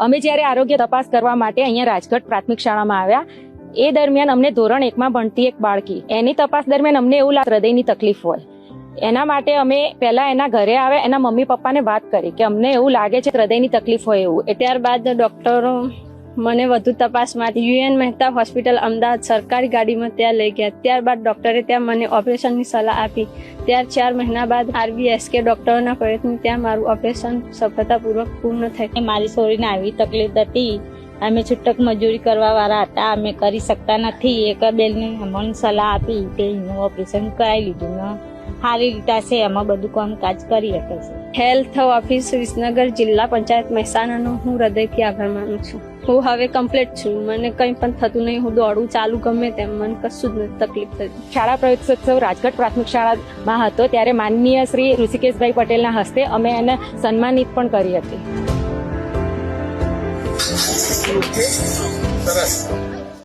અમે જ્યારે આરોગ્ય તપાસ કરવા માટે અહીંયા રાજકોટ પ્રાથમિક શાળામાં આવ્યા, એ દરમિયાન અમને ધોરણ એકમાં ભણતી એક બાળકી. એની તપાસ દરમિયાન અમને એવું લાગે, હૃદયની તકલીફ હોય. એના માટે અમે પહેલા એના ઘરે આવે, એના મમ્મી પપ્પાને વાત કરી કે અમને એવું લાગે છે હૃદયની તકલીફ હોય એવું. ત્યારબાદ ડોક્ટરો મને વધુ તપાસ માટે યુએન મહેતા હોસ્પિટલ અમદાવાદ સરકારી ગાડીમાં ત્યાં લઈ ગયા. ત્યારબાદ ડોક્ટરે ત્યાં મને ઓપરેશનની સલાહ આપી. ત્યાર ચાર મહિના બાદ આરબીએસકે ડોક્ટરોના પ્રયત્ન ત્યાં મારું ઓપરેશન સફળતાપૂર્વક પૂર્ણ થઈ મારી છોરીને આવી તકલીફ હતી. અમે છૂટક મજૂરી કરવા વાળા હતા. અમે કરી શકતા નથી. એક બેનને અમને સલાહ આપી કે એનું ઓપરેશન કરાવી લીધું ને. સારી રીતે છે. એમાં બધું કામકાજ કરી શકે છે. હેલ્થ ઓફિસ વિસનગર જિલ્લા પંચાયત મહેસાણાનો હું હૃદયથી આભાર માનું છું. હું હવે કમ્પ્લીટ છું. મને કંઈ પણ થતું નહીં. હું દોડું ચાલુ ગમે તેમ. મને કશું જ નથી તકલીફ થતી. શાળા પ્રવેશોત્સવ રાજગઢ પ્રાથમિક શાળામાં હતો ત્યારે માનનીય શ્રી ઋષિકેશભાઈ પટેલના હસ્તે અમે એને સન્માનિત પણ કરી હતી. સરસ.